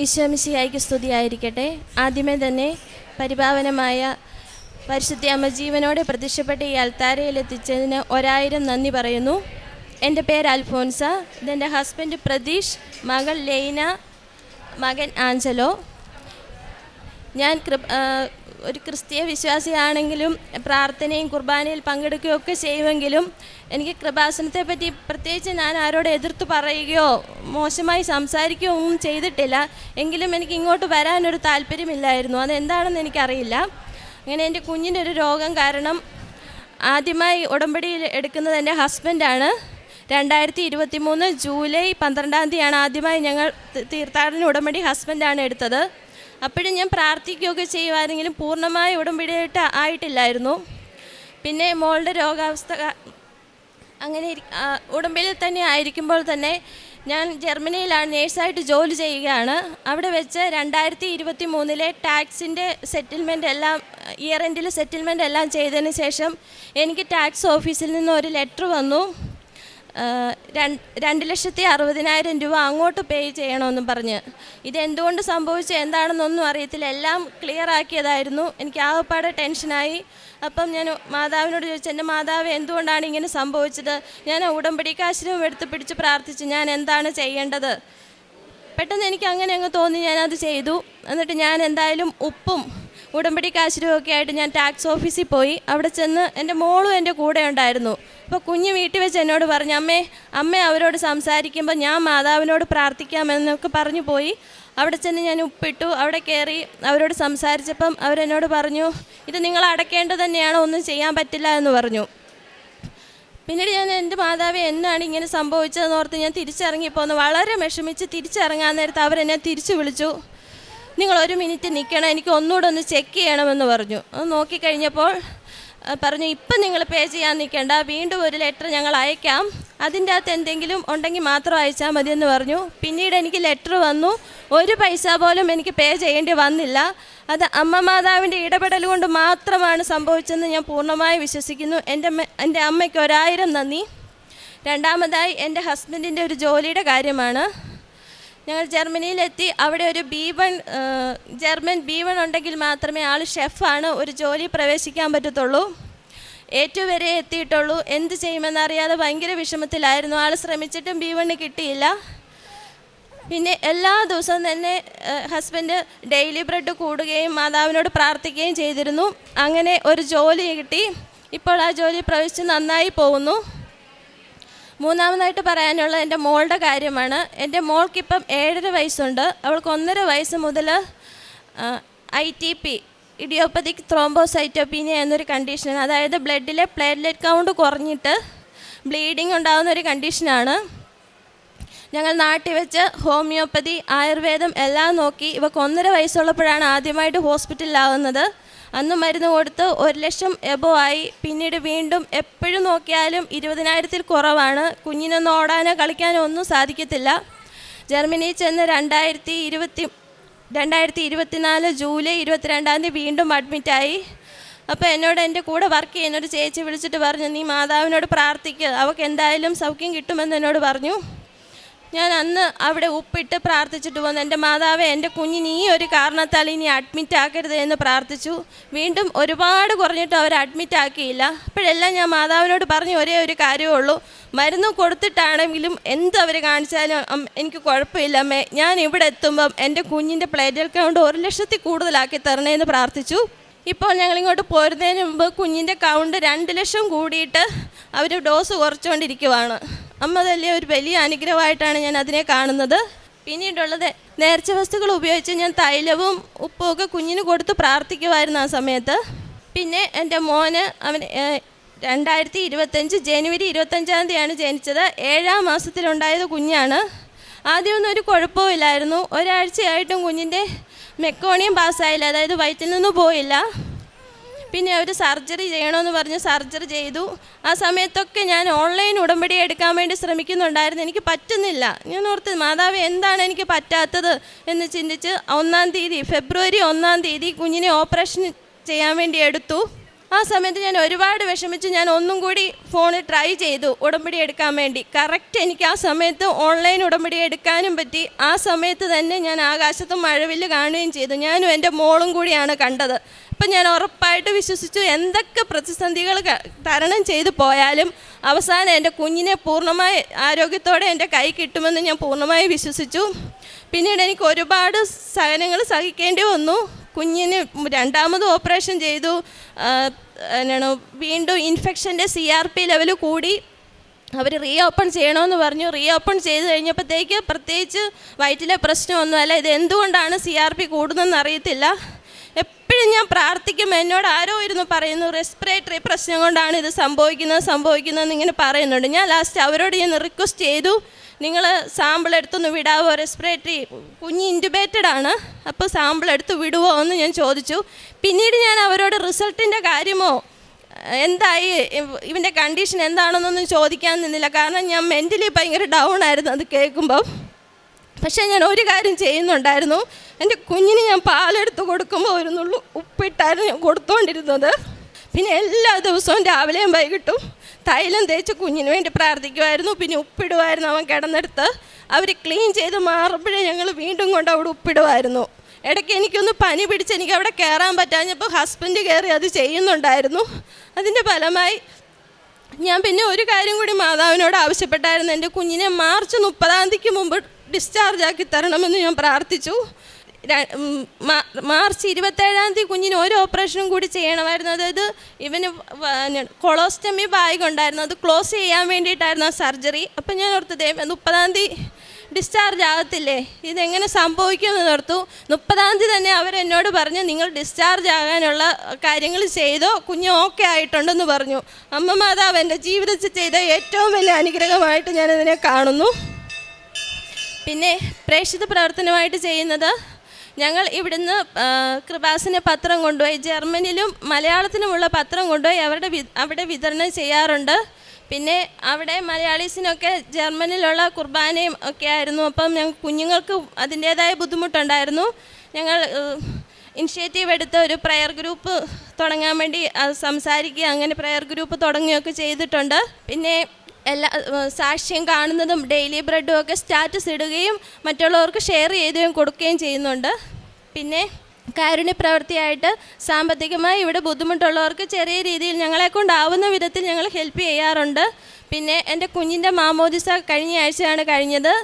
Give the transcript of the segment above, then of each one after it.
ഈശോമിശിയായിക്ക് സ്തുതിയായിരിക്കട്ടെ. ആദ്യമേ തന്നെ പരിപാവനമായ പരിശുദ്ധ അമ്മ ജീവനോടെ പ്രത്യക്ഷപ്പെട്ട ഈ അൽത്താരയിൽ എത്തിച്ചതിന് ഒരായിരം നന്ദി പറയുന്നു. എന്റെ പേര് അൽഫോൻസ. ഇതെന്റെ ഹസ്ബൻഡ് പ്രതീഷ്. മകൾ ലൈന. മകൻ ആഞ്ചലോ. ഞാൻ ഒരു ക്രിസ്തീയ വിശ്വാസിയാണെങ്കിലും പ്രാർത്ഥനയും കുർബാനയിൽ പങ്കെടുക്കുകയോ ഒക്കെ ചെയ്യുമെങ്കിലും എനിക്ക് കൃപാസനത്തെ പറ്റി പ്രത്യേകിച്ച് ഞാൻ ആരോട് എതിർത്ത് പറയുകയോ മോശമായി സംസാരിക്കുകയോ ഒന്നും ചെയ്തിട്ടില്ല. എങ്കിലും എനിക്ക് ഇങ്ങോട്ട് വരാനൊരു താല്പര്യമില്ലായിരുന്നു. അതെന്താണെന്ന് എനിക്കറിയില്ല. അങ്ങനെ എന്റെ കുഞ്ഞിന്റെ ഒരു രോഗം കാരണം ആദ്യമായി ഉടമ്പടിയിൽ എടുക്കുന്നത് എന്റെ ഹസ്ബൻഡാണ്. രണ്ടായിരത്തി ഇരുപത്തി മൂന്ന് ജൂലൈ പന്ത്രണ്ടാം തീയതിയാണ് ആദ്യമായി ഞങ്ങൾ തീർത്ഥാടന ഉടമ്പടി ഹസ്ബൻഡാണ് എടുത്തത്. അപ്പോഴും ഞാൻ പ്രാർത്ഥിക്കുകയൊക്കെ ചെയ്യുമായിരുന്നെങ്കിലും പൂർണമായി ഉടമ്പടിയായിട്ട് ആയിട്ടില്ലായിരുന്നു. പിന്നെ മോളുടെ രോഗാവസ്ഥ അങ്ങനെ ഇരി- തന്നെ ആയിരിക്കുമ്പോൾ തന്നെ ഞാൻ ജർമ്മനിയിലാണ് നേഴ്സായിട്ട് ജോലി ചെയ്യുകയാണ്. അവിടെ വെച്ച് രണ്ടായിരത്തി ഇരുപത്തി മൂന്നിലെ ടാക്സിന്റെ സെറ്റിൽമെന്റ് എല്ലാം ഇയർ എൻഡിൽ സെറ്റിൽമെന്റ് എല്ലാം ചെയ്തതിന് ശേഷം എനിക്ക് ടാക്സ് ഓഫീസിൽ നിന്ന് ഒരു ലെറ്റർ വന്നു. രണ്ട് ലക്ഷത്തി അറുപതിനായിരം രൂപ അങ്ങോട്ട് പേ ചെയ്യണമെന്നും പറഞ്ഞ്. ഇതെന്തുകൊണ്ട് സംഭവിച്ചു? എന്താണെന്നൊന്നും അറിയത്തില്ല. എല്ലാം ക്ലിയർ ആക്കിയതായിരുന്നു. എനിക്ക് ആകപ്പാടെ ടെൻഷനായി അപ്പം ഞാൻ മാതാവിനോട് ചോദിച്ചു എന്റെ മാതാവ് എന്തുകൊണ്ടാണ് ഇങ്ങനെ സംഭവിച്ചത്? ഞാൻ ഉടമ്പടി കാശിനും എടുത്ത് പിടിച്ച് പ്രാർത്ഥിച്ചു. ഞാൻ എന്താണ് ചെയ്യേണ്ടത്? പെട്ടെന്ന് എനിക്ക് അങ്ങനെ അങ്ങ് തോന്നി. ഞാനത് ചെയ്തു. എന്നിട്ട് ഞാൻ എന്തായാലും ഉപ്പും ഉടമ്പടി കാശിരും ഒക്കെ ആയിട്ട് ഞാൻ ടാക്സ് ഓഫീസിൽ പോയി. അവിടെ ചെന്ന് എന്റെ മോളും എന്റെ കൂടെ ഉണ്ടായിരുന്നു. അപ്പോൾ കുഞ്ഞ് വീട്ടിൽ വെച്ച് എന്നോട് പറഞ്ഞു അമ്മേ അമ്മ അവരോട് സംസാരിക്കുമ്പോൾ ഞാൻ മാതാവിനോട് പ്രാർത്ഥിക്കാമെന്നൊക്കെ പറഞ്ഞു പോയി. അവിടെ ചെന്ന് ഞാൻ ഉപ്പിട്ടു. അവിടെ കയറി അവരോട് സംസാരിച്ചപ്പം അവരെന്നോട് പറഞ്ഞു ഇത് നിങ്ങൾ അടയ്ക്കേണ്ടത് തന്നെയാണ്? ഒന്നും ചെയ്യാൻ പറ്റില്ല എന്ന് പറഞ്ഞു. പിന്നീട് ഞാൻ എന്റെ മാതാവ് എന്നാണ് ഇങ്ങനെ സംഭവിച്ചതെന്ന് ഓർത്ത് ഞാൻ തിരിച്ചിറങ്ങിപ്പോന്ന്. വളരെ വിഷമിച്ച് തിരിച്ചിറങ്ങാൻ നേരത്ത് അവരെന്നെ തിരിച്ചു വിളിച്ചു. നിങ്ങൾ ഒരു മിനിറ്റ് നിൽക്കണം എനിക്ക് ഒന്നുകൂടെ ഒന്ന് ചെക്ക് ചെയ്യണമെന്ന് പറഞ്ഞു. അത് നോക്കിക്കഴിഞ്ഞപ്പോൾ പറഞ്ഞു ഇപ്പം നിങ്ങൾ പേ ചെയ്യാൻ നിൽക്കേണ്ട. വീണ്ടും ഒരു ലെറ്റർ ഞങ്ങൾ അയക്കാം. അതിന്റെ അകത്ത് എന്തെങ്കിലും ഉണ്ടെങ്കിൽ മാത്രം അയച്ചാൽ മതിയെന്ന് പറഞ്ഞു. പിന്നീട് എനിക്ക് ലെറ്റർ വന്നു. ഒരു പൈസ പോലും എനിക്ക് പേ ചെയ്യേണ്ടി വന്നില്ല. അത് അമ്മ മാതാവിന്റെ ഇടപെടൽ കൊണ്ട് മാത്രമാണ് സംഭവിച്ചതെന്ന് ഞാൻ പൂർണമായി വിശ്വസിക്കുന്നു. എന്റെ എന്റെ അമ്മയ്ക്ക് ഒരായിരം നന്ദി. രണ്ടാമതായി എന്റെ ഹസ്ബൻഡിന്റെ ഒരു ജോലിയുടെ കാര്യമാണ്. ഞങ്ങൾ ജർമ്മനിയിലെത്തി. അവിടെ ഒരു B one German B one ഉണ്ടെങ്കിൽ മാത്രമേ ആൾ ഷെഫാണ്. ഒരു ജോലി പ്രവേശിക്കാൻ പറ്റത്തുള്ളൂ. ഏറ്റവും വരെ എത്തിയിട്ടുള്ളൂ. എന്ത് ചെയ്യുമെന്നറിയാതെ ഭയങ്കര വിഷമത്തിലായിരുന്നു. ആൾ ശ്രമിച്ചിട്ടും ബി വണ്ണ് കിട്ടിയില്ല. പിന്നെ എല്ലാ ദിവസവും തന്നെ ഹസ്ബൻഡ് ഡെയിലി ബ്രെഡ് കൂടുകയും മാതാവിനോട് പ്രാർത്ഥിക്കുകയും ചെയ്തിരുന്നു. അങ്ങനെ ഒരു ജോലി കിട്ടി. ഇപ്പോൾ ആ ജോലി പ്രവേശിച്ച് നന്നായി പോകുന്നു. മൂന്നാമതായിട്ട് പറയാനുള്ള എന്റെ മോളുടെ കാര്യമാണ്. എന്റെ മോൾക്കിപ്പം ഏഴര വയസ്സുണ്ട്. അവൾക്ക് ഒന്നര വയസ്സ് മുതൽ I T P idiopathic thrombocytopenia എന്നൊരു കണ്ടീഷനാണ്. അതായത് ബ്ലഡിലെ പ്ലേറ്റ്ലെറ്റ് കൗണ്ട് കുറഞ്ഞിട്ട് ബ്ലീഡിംഗ് ഉണ്ടാകുന്ന ഒരു കണ്ടീഷനാണ്. ഞങ്ങൾ നാട്ടിൽ വെച്ച് ഹോമിയോപ്പതി ആയുർവേദം എല്ലാം നോക്കി ഇവക്ക് ഒന്നര വയസ്സുള്ളപ്പോഴാണ് ആദ്യമായിട്ട് ഹോസ്പിറ്റലിലാവുന്നത്. അന്ന് മരുന്ന് കൊടുത്ത് ഒരു ലക്ഷം എബോ ആയി. പിന്നീട് വീണ്ടും എപ്പോഴും നോക്കിയാലും ഇരുപതിനായിരത്തിൽ കുറവാണ്. കുഞ്ഞിനൊന്നും ഓടാനോ കളിക്കാനോ ഒന്നും സാധിക്കത്തില്ല. ജർമ്മനിയിൽ ചെന്ന് രണ്ടായിരത്തി ഇരുപത്തി രണ്ടായിരത്തി ഇരുപത്തിനാല് ജൂലൈ ഇരുപത്തിരണ്ടാം തീയതി വീണ്ടും അഡ്മിറ്റായി അപ്പോൾ എന്നോട് എന്റെ കൂടെ വർക്ക് ചെയ്യുന്ന ഒരു ചേച്ചി വിളിച്ചിട്ട് പറഞ്ഞു നീ മാതാവിനോട് പ്രാർത്ഥിക്കുക അവൾക്ക് എന്തായാലും സൗഖ്യം കിട്ടുമെന്ന് എന്നോട് പറഞ്ഞു. ഞാൻ അന്ന് അവിടെ ഉപ്പിട്ട് പ്രാർത്ഥിച്ചിട്ട് വന്നു. എന്റെ മാതാവെ എന്റെ കുഞ്ഞിന് ഈ ഒരു കാരണത്താൽ ഇനി അഡ്മിറ്റ് ആക്കരുത് എന്ന് പ്രാർത്ഥിച്ചു. വീണ്ടും ഒരുപാട് കുറഞ്ഞിട്ട് അവർ അഡ്മിറ്റ് ആക്കിയില്ല. അപ്പോഴെല്ലാം ഞാൻ മാതാവിനോട് പറഞ്ഞ ഒരേ ഒരു കാര്യമേ ഉള്ളൂ. മരുന്ന് കൊടുത്തിട്ടാണെങ്കിലും എന്ത് അവർ കാണിച്ചാലും എനിക്ക് കുഴപ്പമില്ല. അമ്മേ ഞാൻ ഇവിടെ എത്തുമ്പം എന്റെ കുഞ്ഞിന്റെ പ്ലേറ്റൽ കൗണ്ട് ഒരു ലക്ഷത്തിൽ കൂടുതലാക്കി തരണേന്ന് പ്രാർത്ഥിച്ചു. ഇപ്പോൾ ഞങ്ങളിങ്ങോട്ട് പോരുന്നതിന് മുമ്പ് കുഞ്ഞിന്റെ കൗണ്ട് രണ്ട് ലക്ഷം കൂടിയിട്ട് അവർ ഡോസ് കുറച്ചുകൊണ്ടിരിക്കുവാണ്. അമ്മ തന്നെ ഒരു വലിയ അനുഗ്രഹമായിട്ടാണ് ഞാൻ അതിനെ കാണുന്നത്. പിന്നീടുള്ളത് നേർച്ച വസ്തുക്കൾ ഉപയോഗിച്ച് ഞാൻ തൈലവും ഉപ്പും ഒക്കെ കുഞ്ഞിന് കൊടുത്ത് പ്രാർത്ഥിക്കുമായിരുന്നു ആ സമയത്ത്. പിന്നെ എന്റെ മോന് അവൻ രണ്ടായിരത്തി ഇരുപത്തഞ്ച് ജനുവരി ഇരുപത്തഞ്ചാം തീയതിയാണ് ജനിച്ചത്. ഏഴാം മാസത്തിലുണ്ടായത് കുഞ്ഞാണ്. ആദ്യമൊന്നും ഒരു കുഴപ്പമില്ലായിരുന്നു ഒരാഴ്ചയായിട്ടും കുഞ്ഞിന്റെ മെക്കോണിയം പാസ്സായില്ല. അതായത് വയറ്റിൽ നിന്ന് പോയില്ല. പിന്നെ അവർ സർജറി ചെയ്യണമെന്ന് പറഞ്ഞ് സർജറി ചെയ്തു. ആ സമയത്തൊക്കെ ഞാൻ ഓൺലൈൻ ഉടമ്പടി എടുക്കാൻ വേണ്ടി ശ്രമിക്കുന്നുണ്ടായിരുന്നു. എനിക്ക് പറ്റുന്നില്ല. ഞാൻ ഓർത്ത് മാതാവ് എന്താണ് എനിക്ക് പറ്റാത്തത്? എന്ന് ചിന്തിച്ച് ഒന്നാം തീയതി ഫെബ്രുവരി ഒന്നാം തീയതി കുഞ്ഞിനെ ഓപ്പറേഷൻ ചെയ്യാൻ വേണ്ടി എടുത്തു. ആ സമയത്ത് ഞാൻ ഒരുപാട് വിഷമിച്ച് ഞാൻ ഒന്നും കൂടി ഫോണിൽ ട്രൈ ചെയ്തു ഉടമ്പടി എടുക്കാൻ വേണ്ടി. കറക്റ്റ് എനിക്ക് ആ സമയത്ത് ഓൺലൈൻ ഉടമ്പടി എടുക്കാനും പറ്റി. ആ സമയത്ത് തന്നെ ഞാൻ ആകാശത്ത് മഴവിൽ കാണുകയും ചെയ്തു. ഞാനും എന്റെ മോളും കൂടിയാണ് കണ്ടത്. അപ്പം ഞാൻ ഉറപ്പായിട്ട് വിശ്വസിച്ചു എന്തൊക്കെ പ്രതിസന്ധികൾ തരണം ചെയ്തു പോയാലും അവസാനം എന്റെ കുഞ്ഞിനെ പൂർണമായി ആരോഗ്യത്തോടെ എന്റെ കൈ കിട്ടുമെന്ന് ഞാൻ പൂർണമായി വിശ്വസിച്ചു. പിന്നീട് എനിക്ക് ഒരുപാട് സഹനങ്ങൾ സഹിക്കേണ്ടി വന്നു. കുഞ്ഞിന് രണ്ടാമത് ഓപ്പറേഷൻ ചെയ്തു. എന്നാണ് വീണ്ടും ഇൻഫെക്ഷന്റെ സി ആർ പി ലെവൽ കൂടി. അവർ റീ ഓപ്പൺ ചെയ്യണമെന്ന് പറഞ്ഞു. റീ ഓപ്പൺ ചെയ്ത് കഴിഞ്ഞപ്പോഴത്തേക്ക് പ്രത്യേകിച്ച് വയറ്റിലെ പ്രശ്നമൊന്നുമല്ല. ഇത് എന്തുകൊണ്ടാണ് സി ആർ പി കൂടുന്നതെന്ന് അറിയത്തില്ല. എപ്പോഴും ഞാൻ പ്രാർത്ഥിക്കും എന്നോട് ആരോ ഇരുന്ന് പറയുന്നു റെസ്പിറേറ്ററി പ്രശ്നം കൊണ്ടാണ് ഇത് സംഭവിക്കുന്നത് സംഭവിക്കുന്നതെന്ന് ഇങ്ങനെ പറയുന്നുണ്ട്. ഞാൻ ലാസ്റ്റ് അവരോട് ഞാൻ റിക്വസ്റ്റ് ചെയ്തു നിങ്ങൾ സാമ്പിൾ എടുത്തൊന്ന് വിടാവോ? റെസ്പിറേറ്ററി കുഞ്ഞ് ഇന്റുബേറ്റഡ് ആണ് അപ്പോൾ സാമ്പിൾ എടുത്ത് വിടുവോ? എന്ന് ഞാൻ ചോദിച്ചു. പിന്നീട് ഞാൻ അവരോട് റിസൾട്ടിന്റെ കാര്യമോ? എന്തായി? ഇവ- ഇവന്റെ കണ്ടീഷൻ എന്താണെന്നൊന്നും ചോദിക്കാൻ നിന്നില്ല. കാരണം ഞാൻ മെന്റലി ഭയങ്കര ഡൗൺ ആയിരുന്നു അത് കേൾക്കുമ്പം. പക്ഷേ ഞാൻ ഒരു കാര്യം ചെയ്യുന്നുണ്ടായിരുന്നു. എന്റെ കുഞ്ഞിന് ഞാൻ പാലെടുത്ത് കൊടുക്കുമ്പോൾ ഒരു നുള്ളു ഉപ്പിട്ടായിരുന്നു ഞാൻ കൊടുത്തുകൊണ്ടിരുന്നത് പിന്നെ എല്ലാ ദിവസവും രാവിലെയും വൈകിട്ടും തൈലം തേച്ച് കുഞ്ഞിന് വേണ്ടി പ്രാർത്ഥിക്കുമായിരുന്നു. പിന്നെ ഉപ്പിടുമായിരുന്നു അവൻ കിടന്നെടുത്ത്. അവർ ക്ലീൻ ചെയ്ത് മാറുമ്പോഴേ ഞങ്ങൾ വീണ്ടും കൊണ്ട് അവിടെ ഉപ്പിടുമായിരുന്നു. ഇടയ്ക്ക് എനിക്കൊന്ന് പനി പിടിച്ച് എനിക്ക് അവിടെ കയറാൻ പറ്റാഞ്ഞപ്പോൾ ഹസ്ബൻഡ് കയറി അത് ചെയ്യുന്നുണ്ടായിരുന്നു. അതിന്റെ ഫലമായി ഞാൻ പിന്നെ ഒരു കാര്യം കൂടി മാതാവിനോട് ആവശ്യപ്പെട്ടായിരുന്നു. എന്റെ കുഞ്ഞിനെ മാർച്ച് മുപ്പതാം തീയതിക്ക് മുമ്പ് ഡിസ്ചാർജ് ആക്കി തരണമെന്ന് ഞാൻ പ്രാർത്ഥിച്ചു. മാർച്ച് ഇരുപത്തേഴാം തീയതി കുഞ്ഞിന് ഒരു ഓപ്പറേഷനും കൂടി ചെയ്യണമായിരുന്നു. അതായത് ഇവന് കൊളോസ്റ്റമി ബാഗ് ഉണ്ടായിരുന്നു. അത് ക്ലോസ് ചെയ്യാൻ വേണ്ടിയിട്ടായിരുന്നു ആ സർജറി. അപ്പം ഞാൻ ഓർത്തു ദൈവം മുപ്പതാം തീയതി ഡിസ്ചാർജ് ആകത്തില്ലേ? ഇതെങ്ങനെ സംഭവിക്കുമെന്ന് ഓർത്തു. മുപ്പതാം തീയതി തന്നെ അവരെന്നോട് പറഞ്ഞു നിങ്ങൾ ഡിസ്ചാർജ് ആകാനുള്ള കാര്യങ്ങൾ ചെയ്തോ? കുഞ്ഞ് ഓക്കെ ആയിട്ടുണ്ടെന്ന് പറഞ്ഞു. അമ്മ മാതാവ് എന്റെ ജീവിതത്തിൽ ചെയ്ത ഏറ്റവും വലിയ അനുഗ്രഹമായിട്ട് ഞാനതിനെ കാണുന്നു. പിന്നെ പ്രേക്ഷിത പ്രവർത്തനമായിട്ട് ചെയ്യുന്നത് ഞങ്ങൾ ഇവിടുന്ന് കൃപാസിന് പത്രം കൊണ്ടുപോയി ജർമ്മനിലും മലയാളത്തിനുമുള്ള പത്രം കൊണ്ടുപോയി അവരുടെ അവിടെ വിതരണം ചെയ്യാറുണ്ട്. പിന്നെ അവിടെ മലയാളീസിനൊക്കെ ജർമ്മനിലുള്ള കുർബാനയും ഒക്കെ ആയിരുന്നു. അപ്പം ഞങ്ങൾ കുഞ്ഞുങ്ങൾക്ക് അതിന്റേതായ ബുദ്ധിമുട്ടുണ്ടായിരുന്നു. ഞങ്ങൾ ഇനിഷ്യേറ്റീവ് എടുത്ത് ഒരു പ്രയർ ഗ്രൂപ്പ് തുടങ്ങാൻ വേണ്ടി സംസാരിക്കുക അങ്ങനെ പ്രയർ ഗ്രൂപ്പ് തുടങ്ങുകയൊക്കെ ചെയ്തിട്ടുണ്ട്. പിന്നെ എല്ലാ സാക്ഷ്യം കാണുന്നതും ഡെയിലി ബ്രെഡും ഒക്കെ സ്റ്റാറ്റസ് ഇടുകയും മറ്റുള്ളവർക്ക് ഷെയർ ചെയ്തും കൊടുക്കുകയും ചെയ്യുന്നുണ്ട്. പിന്നെ കാരുണ്യ പ്രവൃത്തിയായിട്ട് സാമ്പത്തികമായി ഇവിടെ ബുദ്ധിമുട്ടുള്ളവർക്ക് ചെറിയ രീതിയിൽ ഞങ്ങളെ കൊണ്ടാവുന്ന വിധത്തിൽ ഞങ്ങൾ ഹെൽപ്പ് ചെയ്യാറുണ്ട്. പിന്നെ എന്റെ കുഞ്ഞിന്റെ മാമോദിസ കഴിഞ്ഞ ആഴ്ചയാണ് കഴിഞ്ഞത്.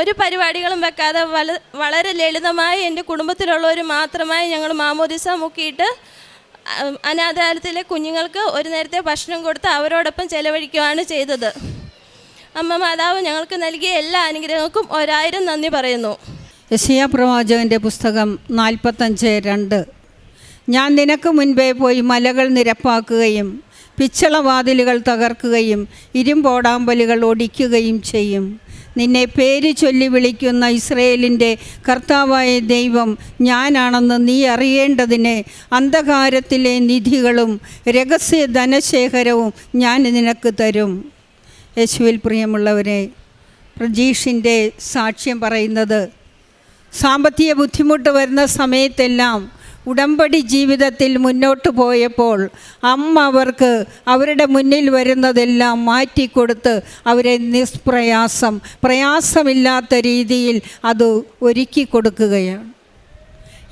ഒരു പരിപാടികളും വെക്കാതെ വള വളരെ ലളിതമായി എന്റെ കുടുംബത്തിലുള്ളവർ മാത്രമായി ഞങ്ങൾ മാമോദിസ മുക്കിയിട്ട് അനാഥാലയത്തിലെ കുഞ്ഞുങ്ങൾക്ക് ഒരു നേരത്തെ ഭക്ഷണം കൊടുത്ത് അവരോടൊപ്പം ചെലവഴിക്കുകയാണ് ചെയ്തത്. അമ്മ മാതാവ് ഞങ്ങൾക്ക് നൽകിയ എല്ലാ അനുഗ്രഹങ്ങൾക്കും ഒരായിരം നന്ദി പറയുന്നു. യശിയ പ്രവാചകന്റെ പുസ്തകം നാൽപ്പത്തഞ്ച് രണ്ട്. ഞാൻ നിനക്ക് മുൻപേ പോയി മലകൾ നിരപ്പാക്കുകയും പിച്ചളവാതിലുകൾ തകർക്കുകയും ഇരുമ്പോടാമ്പലുകൾ ഒടിക്കുകയും ചെയ്യും. നിന്നെ പേര് ചൊല്ലി വിളിക്കുന്ന ഇസ്രയേലിന്റെ കർത്താവായ ദൈവം ഞാനാണെന്ന് നീ അറിയേണ്ടതിന് അന്ധകാരത്തിലെ നിധികളും രഹസ്യ ധനശേഖരവും ഞാൻ നിനക്ക് തരും. യേശുവിൽ പ്രിയമുള്ളവരെ പ്രജീഷിന്റെ സാക്ഷ്യം പറയുന്നത് സാമ്പത്തിക ബുദ്ധിമുട്ട് വരുന്ന സമയത്തെല്ലാം ഉടമ്പടി ജീവിതത്തിൽ മുന്നോട്ട് പോയപ്പോൾ അമ്മ അവർക്ക് അവരുടെ മുന്നിൽ വരുന്നതെല്ലാം മാറ്റിക്കൊടുത്ത് അവരെ നിഷ്പ്രയാസം പ്രയാസമില്ലാത്ത രീതിയിൽ അത് ഒരുക്കി കൊടുക്കുകയാണ്.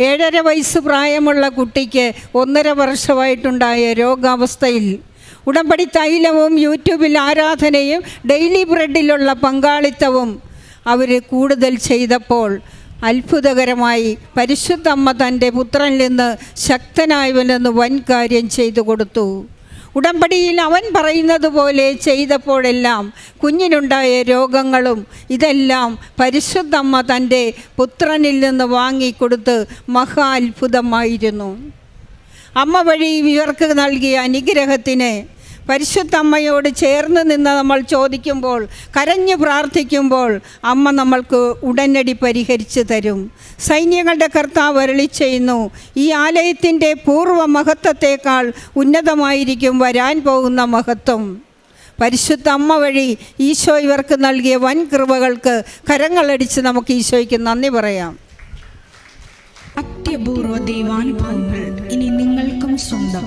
ഏഴര വയസ്സ് പ്രായമുള്ള കുട്ടിക്ക് ഒന്നര വർഷമായിട്ടുണ്ടായ രോഗാവസ്ഥയിൽ ഉടമ്പടി തൈലവും യൂട്യൂബിൽ ആരാധനയും ഡെയിലി ബ്രെഡിലുള്ള പങ്കാളിത്തവും അവർ കൂടുതൽ ചെയ്തപ്പോൾ അത്ഭുതകരമായി പരിശുദ്ധമ്മ തന്റെ പുത്രനിൽ നിന്ന് ശക്തനായവനെന്ന് വൻ കാര്യം ചെയ്തു കൊടുത്തു. ഉടമ്പടിയിൽ അവൻ പറയുന്നത് പോലെ ചെയ്തപ്പോഴെല്ലാം കുഞ്ഞിനുണ്ടായ രോഗങ്ങളും ഇതെല്ലാം പരിശുദ്ധമ്മ തന്റെ പുത്രനിൽ നിന്ന് വാങ്ങിക്കൊടുത്ത് മഹാ അത്ഭുതമായിരുന്നു അമ്മ വഴി ഇവർക്ക് നൽകിയ അനുഗ്രഹത്തിന് പരിശുദ്ധ അമ്മയോട് ചേർന്ന് നിന്ന് നമ്മൾ ചോദിക്കുമ്പോൾ കരഞ്ഞു പ്രാർത്ഥിക്കുമ്പോൾ അമ്മ നമ്മൾക്ക് ഉടനടി പരിഹരിച്ചു തരും. സൈന്യങ്ങളുടെ കർത്താവ് അരളി ചെയ്യുന്നു ഈ ആലയത്തിന്റെ പൂർവ മഹത്വത്തേക്കാൾ ഉന്നതമായിരിക്കും വരാൻ പോകുന്ന മഹത്വം. പരിശുദ്ധ അമ്മ വഴി ഈശോ ഇവർക്ക് നൽകിയ വൻ കൃപകൾക്ക് കരങ്ങളടിച്ച് നമുക്ക് ഈശോയ്ക്ക് നന്ദി പറയാം. അത്യപൂർവ ദൈവാനുഭവങ്ങൾ ഇനി നിങ്ങൾക്കും സ്വന്തം.